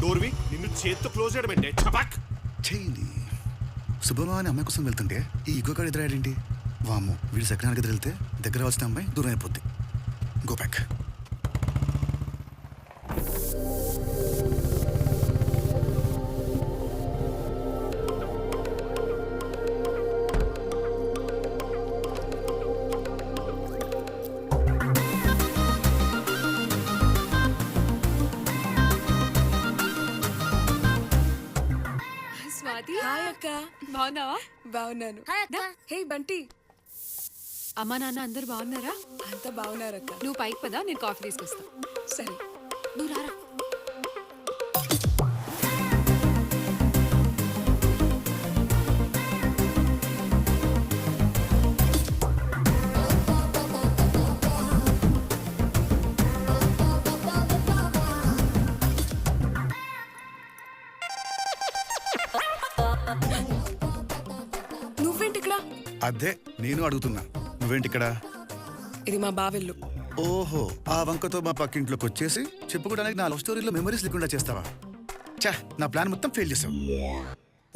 డోర్వి నిన్ను చేత్తో క్లోజ్ చేయడం ఏంటి? చపాక్! చేయండి శుభమా అని అమ్మాయి కోసం వెళ్తుంటే ఈ ఇగో కాడు ఎదురాడేంటి వాము వీడు సెకండ్ ఎదురు వెళ్తే దగ్గర వచ్చిన అమ్మాయి దూరం అయిపోద్ది. Go back. బాగున్నావా? బాగున్నాను. హే బంటి. అమ్మా నాన్న అందరు బాగున్నారా? అంత బాగున్నారు అక్క నువ్వు పైకి పదా నేను కాఫీ తీసుకొస్తా. సరే. నువ్వు రారా? అదే నేను అడుగుతున్నా. నువ్వేంటి ఇక్కడ ఇది మా బావెల్లు. ఓహో ఆ వంకతో మా పక్కింట్లోకి వచ్చేసి చెప్పుకోవడానికి నా లవ్ స్టోరీలో మెమరీస్ లేకుండా చేస్తావా? చా నా ప్లాన్ మొత్తం ఫెయిల్ చేసావు.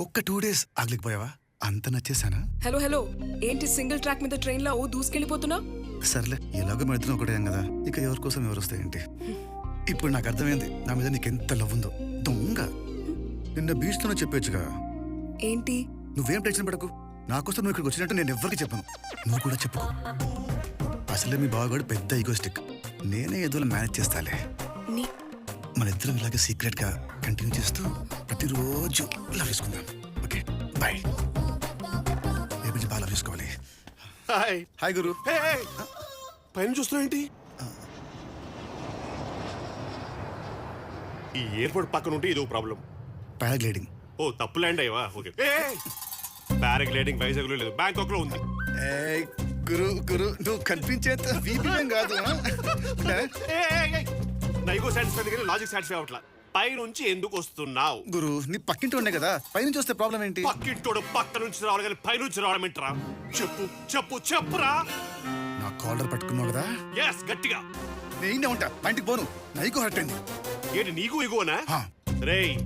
ఒక్క టూ డేస్ ఆగలేకపోయావా అంత నచ్చేసానా హలో హలో. ఏంటి సింగిల్ ట్రాక్ మీద ట్రైన్లో దూసుకెళ్ళిపోతున్నా? సర్లే ఎలాగో ఇద్దరం ఒకటే కదా. ఇక ఎవరి కోసం ఎవరు వస్తాయంటి? ఇప్పుడు నాకు అర్థమైంది. నా మీద నీకెంత లవ్ ఉందో. దొంగ. నిన్న బీచ్లోనే చెప్పొచ్చుగా. ఏంటి? నువ్వేం టెన్షన్ పడకు. నా కోసం నువ్వు ఇక్కడికి వచ్చినట్టు నేను ఎవ్వరికి చెప్పను. నువ్వు కూడా చెప్పుకో అసలే మీ బావగాడు పెద్ద ఈగోస్టిక్ నేనే ఏదో మేనేజ్ చేస్తాలే. నీ మన ఇద్దరం ఇలాగే సీక్రెట్గా కంటిన్యూ చేస్తూ ప్రతిరోజు లవ్ చేసుకుందాం. ఓకే బాయ్ రేపు నుంచి బాగా లవ్ చేసుకోవాలి. హాయ్ హాయ్ గురు. పైన చూస్తున్నావు ఏంటి? ఈ ఎయిర్పోర్ట్ పక్కన ఉంటే ఇదో ప్రాబ్లం పారాగ్లైడింగ్ ఓ తప్పు ల్యాండ్ అయ్యవా? ఓకే పారాగ్లైడింగ్ వైజాగ్లో లేదు. బ్యాంకాక్లో ఉంది. ఏయ్, గురు గురు నువ్వు కనిపించేంత వీపీఎం కాదు ఆ? నైగో సాటిస్ఫై కానీ లాజిక్ సాటిస్ఫై అవట్లా పై నుంచి ఎందుకు వస్తున్నావు? గురు నీ పక్కింటి ఉండే కదా. పైనుంచి వస్తే ప్రాబ్లం ఏంటి? పక్కింటోడు పక్క నుంచి రావాలి కానీ పై నుంచి రావడం ఏంట్రా? చెప్పు చెప్పు చెప్పురా. నా కాలర్ పట్టుకున్నావు కదా? ఎస్ గట్టిగా. నేనే ఉంటా. మా ఇంటికి పోను. నైకు హర్ట్ అయింది. ఏంటి నీకు ఈగోనా హా. రేయ్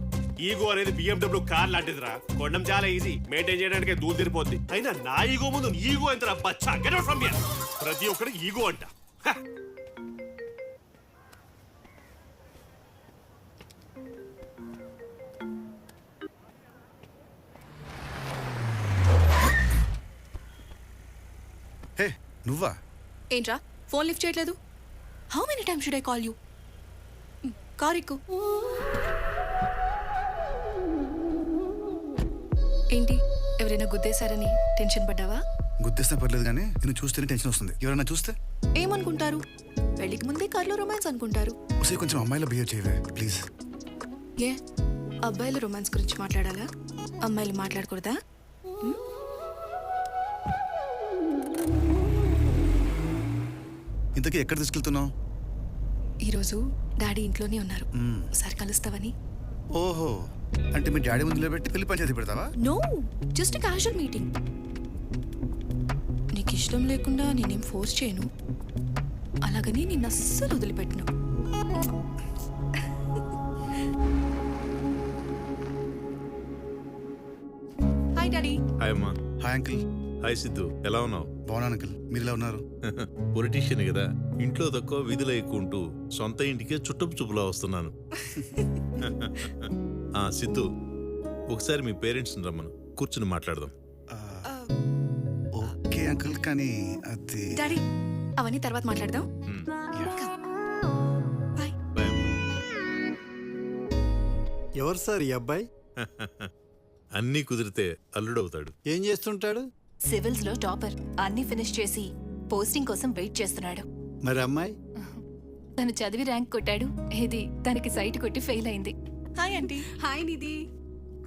ఈగో అనేది బిఎండబ్ల్యూ కార్ లాంటిదిరా. కొనడం చాలా ఈజీ మెయింటైన్ చేయడానికి దూరం తిరిపోద్ది అయినా నా ఈగో ముందు నీ ఈగో ఎంత బచ్చా గెట్ అవుట్ ఫ్రమ్ హియర్ ప్రతి ఒక్కరికి ఈగో అంట. హే. నువ్వా? ఏంట్రా? ఫోన్ లిఫ్ట్ చేయట్లేదు? How many time should I call you car ఎక్కు. ఏంటి? ఎవరైనా గుద్దేశారని టెన్షన్ పడ్డావా? గుర్తిస్తే పర్లేదు కానీ నేను చూస్తేనే టెన్షన్ వస్తుంది. ఎవరైనా చూస్తే? ఏమనుకుంటారు? పెళ్ళికి ముందే కార్లో రొమాన్స్ అనుకుంటారు. ఒకసారి కొంచెం అమ్మాయిలో బిహేవ్ చేయవే ప్లీజ్. ఏ? అబ్బాయిల రొమాన్స్ గురించి మాట్లాడాలా? అమ్మాయిలు మాట్లాడకూడదా? ఇంతకీ ఎక్కడ తీసుకెళ్తున్నావు? ఈరోజు డాడీ ఇంట్లోనే ఉన్నారు. ఒకసారి కలుస్తావని. ఓహో. అంటే మీ డాడీ ముందులో పెట్టి పెళ్ళి పంచాయతీ పెడతావా? నో జస్ట్ క్యాజువల్ మీటింగ్ నీకు ఇష్టం లేకుండా నేనేం ఫోర్స్ చేయను. అలాగని నిన్ను అస్సలు వదిలిపెట్టను. హాయ్ డాడీ హాయ్ అమ్మా. Hi uncle hi Siddhu. ఎలా ఉన్నావు? బాగున్నాను అంకిల్ మీరు ఇలా ఉన్నారు? పొలిటీషియన్ కదా. ఇంట్లో తక్కువ వీధిలో ఎక్కువ ఉంటూ సొంత ఇంటికే చుట్టపు చూపులా వస్తున్నాను. సిద్ధు ఒకసారి మీ పేరెంట్స్ రమ్మను. కూర్చుని మాట్లాడదాం. ఓకే అంకిల్ కానీ అది డాడీ అవన్నీ తర్వాత మాట్లాడదాం. ఎవరు సార్ ఈ అబ్బాయి? అన్నీ కుదిరితే అల్లుడవుతాడు. ఏం చేస్తుంటాడు? సివిల్స్లో టాపర్. అన్ని ఫినిష్ చేసి పోస్టింగ్ కోసం వెయిట్ చేస్తున్నాడు. మరి అమ్మాయి? తను చదివి ర్యాంక్ కొట్టాడు. ఇది తనకి సైట్ కొట్టి ఫెయిల్ అయింది. Hi aunty. హాయ్ నిధి.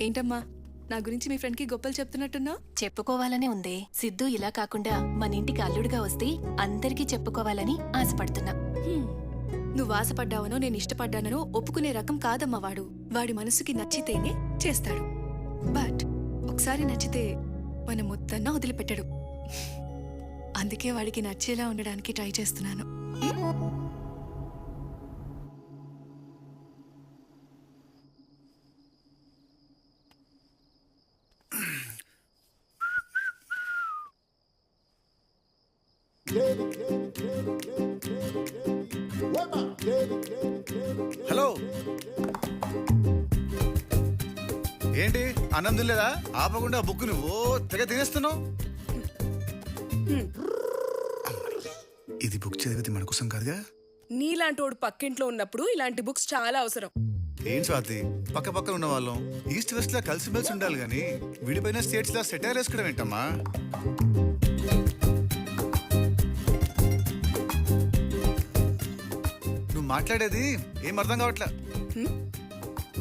ఏంటమ్మా? నా గురించి మీ ఫ్రెండ్కి గొప్పలు చెప్తున్నట్టున్నా చెప్పుకోవాలనే ఉంది. సిద్ధు ఇలా కాకుండా మన ఇంటికి అల్లుడుగా వస్తే అందరికీ చెప్పుకోవాలని ఆశపడుతున్నా. నువ్వు ఆశపడ్డావనో నేను ఇష్టపడ్డానో ఒప్పుకునే రకం కాదమ్మా వాడు. వాడి మనసుకి నచ్చితేనే చేస్తాడు. బట్ ఒకసారి నచ్చితే మన మొత్తన్నా వదిలిపెట్టడు. అందుకే వాడికి నచ్చేలా ఉండడానికి ట్రై చేస్తున్నాను. హలో. ఏంటి? ఆనందం లేదా? ఆపకుండా బుక్ నువ్వు తెగ తినేస్తున్నావు? ఇది బుక్ చదివేది మన కోసం కాదుగా? నీలాంటి వాడు పక్కింట్లో ఉన్నప్పుడు ఇలాంటి బుక్స్ చాలా అవసరం. ఏం స్వాతి? పక్క పక్కన ఉన్న వాళ్ళం. ఈస్ట్ వెస్ట్ లా కలిసిమెలిసి ఉండాలి కానీ విడిపోయిన స్టేట్స్ లా సెటైర్ వేసుకోవడం ఏంటమ్మా? మాట్లాడేది? ఏం అర్థం కావట్లే?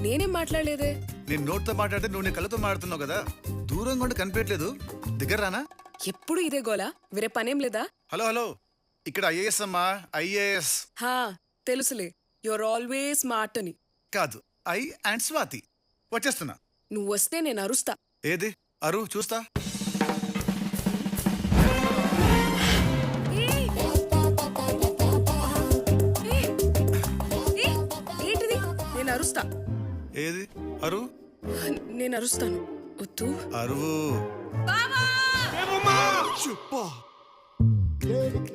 నేనేం మాట్లాడలేదే? నేను నోట్తో మాట్లాడితే నువ్వు నీ కళ్ళతో మాట్లాడుతున్నావు కదా? దూరంగా ఉండి కనిపించట్లేదు. దగ్గర రానా? ఎప్పుడు ఇదే గోలా? వేరే పనేం లేదా? Hello hello. ఇక్కడ ఐఏఎస్ అమ్మా ఐఏఎస్. హా తెలుసులే. యువర్ ఆల్వేస్ స్మార్ట్ అని. కాదు ఐ అండ్ స్వాతి. వచ్చేస్తున్నా. నువ్వు వస్తే నేను అరుస్తా. ఏది? అరు చూస్తా? అరుస్తా. ఏది? అరు? నేను అరుస్తాను. వద్దు. అరువు.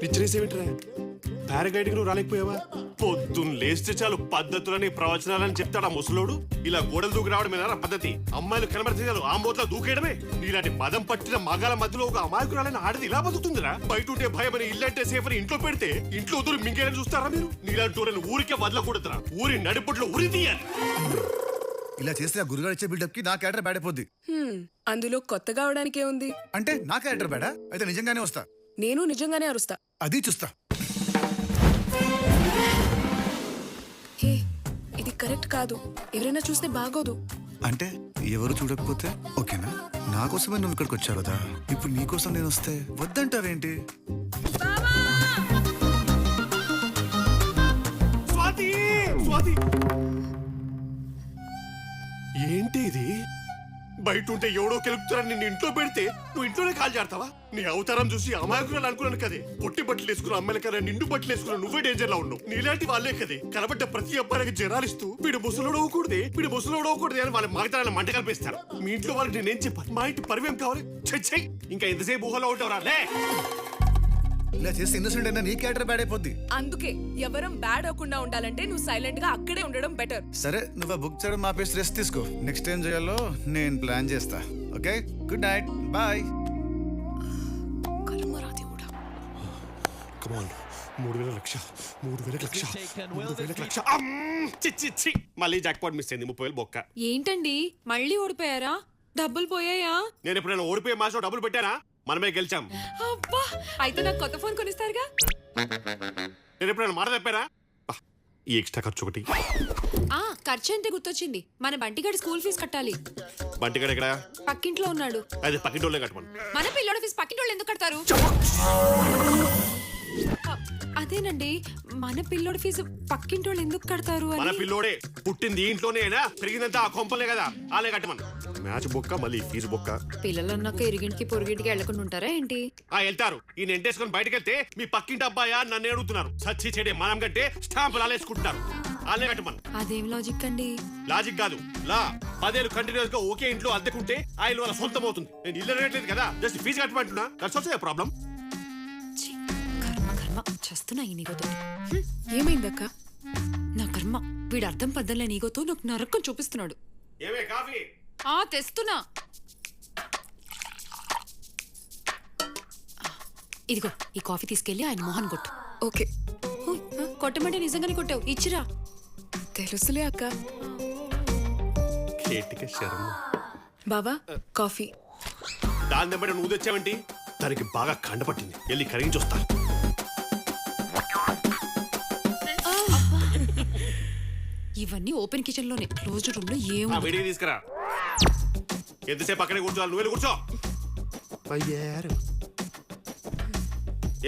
పిచ్చరేసేమిట్రా పారాగైడ్ నువ్వు రాలేకపోయావా? పొద్దున్న లేస్తే చాలు పద్ధతులని ప్రవచనాలని చెప్తాడా ముసలోడు? ఇలా గోడలు దూకి రావడమేనా పద్ధతి? అమ్మాయిలు కనబడితే చాలు ఆ మూతలో దూకేయడమే. నీలాంటి మదం పట్టిన మగాల మధ్యలో ఒక అమాయకురాలని ఆడది ఇలా బతుకుతుందిరా? బయట ఉంటే భయం అని ఇల్లంటే సేఫ్ అని ఇంట్లో పెడితే ఇంట్లో దూరం మింగేయని చూస్తారా మీరు? నీలాంటి ఊరిని ఊరికే వదలకూడదురా. ఊరి నడిపట్లో ఉరి తీయాలి. ఇలా చేస్తే ఆ గురుగారు ఇచ్చే బిల్డప్కి నా క్యారెక్టర్ హ్మ్, అందులో కొత్తగా అవడానికే ఉంది. అంటే నా క్యారెక్టర్ బ్యాడా అయితే నిజంగానే వస్తా. నేను నిజంగానే అరుస్తా. అది చూస్తా. హే ఇది కరెక్ట్ కాదు. ఎవరైనా చూస్తే బాగోదు. అంటే ఎవరు చూడకపోతే? ఓకేనా? నా కోసమే నువ్వు ఇక్కడికి వచ్చావు కదా. ఇప్పుడు నీ కోసం నేను వస్తే స్వాతి! స్వాతి! ఏంటి ఇది? బయట ఉంటే ఎవడో కెలుపుతారని నిన్ను ఇంట్లో పెడితే నువ్వు ఇంట్లోనే కాల్ చేస్తావా నీ అవతారం చూసి అమాయకురాలు అనుకున్నాను కదే. పొట్టి బట్టలు వేసుకున్న అమ్మాయిల కదా నిండు బట్టలు వేసుకున్న నువ్వే డేంజర్లో ఉన్నావు. నీలాంటి వాళ్ళే కదే. కనబడ్డ ప్రతి అబ్బాయికి జనాలిస్తూ వీడు ముసలోడు అవ్వకూడదే వీడు ముసలోడు అవ్వకూడదే అని వాళ్ళ మాగతనాల మంట కల్పిస్తారు. మీ ఇంట్లో వాళ్ళకి నేనేం చెప్పాను మా ఇంటి పరివేం కావాలి? ఇంకా ఎంతసేపు ఊహలో ఉంటావు రా ఇలా చేస్తే ఇన్నోసెంట్ అయినా నీ క్యారెక్టర్ బ్యాడ్ అయిపోద్ది. అందుకే ఎవరం బ్యాడ్ అవ్వకుండా ఉండాలంటే నువ్వు సైలెంట్గా అక్కడే ఉండడం బెటర్ సరే నువ్వు బుక్ చేయడం మాపేసి రెస్ట్ తీసుకో. నెక్స్ట్ టైం చేయాలో నేను ప్లాన్ చేస్తా. Okay good night bye come on మూడు వేల లక్ష. మూడు వేల లక్ష. మూడు వేల లక్ష. అమ్! చి, చి, చి. మళ్ళీ జాక్పాట్ మిస్ అయింది. ముప్పై వేలు బొక్క. ఏంటండి? మళ్ళీ ఓడిపోయారా? డబ్బులు పోయాయా? నేను ఎప్పుడైనా ఓడిపోయే మాసం డబ్బులు పెట్టానా? మనమే గెలిచాం. అబ్బా అయితే నాకు కొత్త ఫోన్ కొనిస్తారుగా? నేను ఎప్పుడైనా మాట తప్పారా బా, ఈ ఎక్స్ట్రా ఖర్చు ఒకటి. ఆ ఖర్చు అంటే గుర్తొచ్చింది. మన బంటిగాడి స్కూల్ ఫీజు కట్టాలి. బంటిగడ ఇక్కడ పక్కింట్లో ఉన్నాడు. అది పక్కింటి వాళ్ళే కట్టమను. మన పిల్లోడి ఫీజు పక్కింటి వాళ్ళు ఎందుకు కడతారు? అదేనండి మన పిల్లోడి ఫీజు పక్కింటి వాళ్ళు ఎందుకు కడతారు మన అని? పిల్లోడే పుట్టింది ఈ ఇంట్లోనేనా పెరిగిందంతా ఆ కొంపలే కదా. ఆలే కట్టమను. మ్యాచ్ బొక్క మళ్ళీ ఫీజు బొక్క. పిల్లలు అన్నాక ఇరిగింటికి పొరుగింటికి వెళ్ళకుండా ఉంటారా ఏంటి? ఆ వెళ్తారు. ఈ ఎంటేసుకొని బయటకు వెళ్తే మీ పక్కింటి అబ్బాయా నన్ను అడుగుతున్నారు. సచ్చి చెడే మనం కంటే స్టాంపులు ఆలేసుకుంటున్నారు. ఆలే కట్టమను. అదేం లాజిక్ అండి? లాజిక్ కాదు. లా పదేళ్ళు కంటిన్యూస్గా ఒకే ఇంట్లో అద్దెకుంటే ఆ ఇల్లు వాళ్ళ సొంతం అవుతుంది నేను ఇల్లు రేట్లేదు కదా. జస్ట్ ఫీజు కట్టమంటున్నా. దట్స్ ఆల్సో ప్రాబ్లం చేస్తున్నా ఈ నీగోతో ఏమైందక్క? నా కర్మ వీడు అర్థం పద్దలే నీగోతో నాకు నరకం చూపిస్తున్నాడు. ఏమే కాఫీ? ఆ తెస్తున్నా. ఇదిగో ఈ కాఫీ తీసుకెళ్ళి ఆయన మోహన్ కొట్టు. ఓకే. కొట్టమంటే నిజంగానే కొట్టావు. ఇచ్చిరా. తెలుసులే అక్క. బావా కాఫీ. దాని దెబ్బ నువ్వు తెచ్చావంటి? దానికి బాగా కండపట్టింది. వెళ్ళి కరిగించి వస్తా ఇవన్నీ ఓపెన్ కిచెన్లోనే క్లోజ్డ్ రూమ్లో ఏం ఆ తీసుకురా. ఎంతసేపు అక్కడే కూర్చోవాలి? నువ్వు వెళ్ళి కూర్చో. అయ్యారు.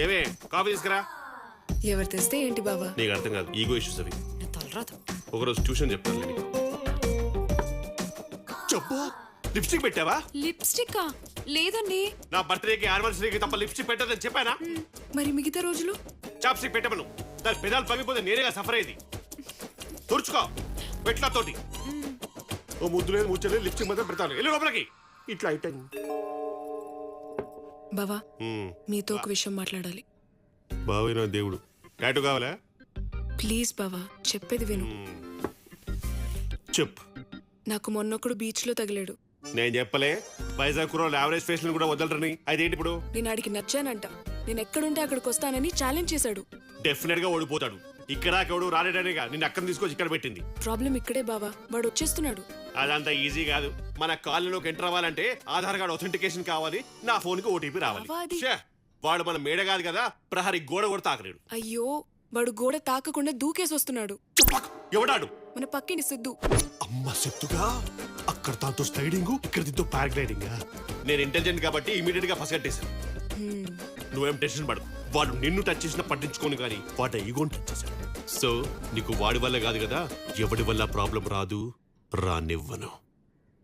ఏమే కాఫీ తీసుకురా. ఎవరు తెస్తే ఏంటి బావా? నీకు అర్థం కాదు ఈగో ఇష్యూస్ అవి. నా తలరాదు ఒకరోజు ట్యూషన్ చెప్తాను నీకు. చెప్పు లిప్స్టిక్ పెట్టావా? లిప్స్టిక్? లేదండి. నా బర్త్డేకి యానివర్సరీకి తప్ప లిప్స్టిక్ పెట్టదని చెప్పానా? మరి మిగతా రోజులు? చాప్స్టిక్ పెట్టమను. దాని పెదాలు పగిపోతే నేనేగా సఫర్ అయ్యేది. తుడుచుకో. పెట్ల తోటి ఓ ముద్దు లేదు ముచ్చలేదు లిప్స్టిక్ మాత్రం పెడతాను. వెళ్ళి లోపలికి. ఇట్లా అయిపోయింది బావా మీతో ఒక విషయం మాట్లాడాలి. బావైన దేవుడు. టాటూ కావాలా? ప్లీజ్ బావా చెప్పేది విను. చెప్పు. నాకు మొన్నొక్కడు బీచ్లో తగిలాడు. నేను చెప్పలే. వైజాగ్ కుర్రోళ్ళు యావరేజ్ ఫేస్ కూడా వదలరని. అదేంటి ఇప్పుడు నేను ఆడికి నచ్చానంట. నేను ఎక్కడుంటే అక్కడికి వస్తానని ఛాలెంజ్ చేశాడు. డెఫినెట్గా ఓడిపోతాడు. ఇక్కడ ఎవడు రాలేడనేగా నిన్ను అక్కడ తీసుకొచ్చి ఇక్కడ పెట్టింది. ప్రాబ్లం ఇక్కడే బావా వాడు వచ్చేస్తున్నాడు. అదంతా ఈజీ కాదు. మన కాలనీలోకి ఎంటర్ అవ్వాలంటే ఆధార్ కార్డ్ అథెంటికేషన్ కావాలి నా ఫోన్కి ఓటీపీ రావాలి. బావా, అది- ఛే, వాడు మన మేడ కాదు కదా ప్రహరీ గోడ కూడా తాకలేడు. అయ్యో వాడు గోడ తాకకుండా దూకేసి వస్తున్నాడు చుప్పక్, ఎవడాడు? మన పక్కింటి సిద్ధు. అమ్మ సెత్తుగా అక్కడ దాంతో స్లైడింగ్ ఇక్కడ దీంతో పారాగ్లైడింగ్? నేను ఇంటెలిజెంట్ కాబట్టి ఇమీడియట్గా పసిగట్టేశాను హ్మ్. నువ్వేం టెన్షన్ పడు వాడు నిన్ను టచ్ చేసినా పట్టించుకోను కానీ వాడు ఈగోని టచ్ చేశాడు. సో నీకు వాడి వల్ల కాదు కదా? ఎవడి వల్ల ప్రాబ్లం రాదు? రానివ్వను.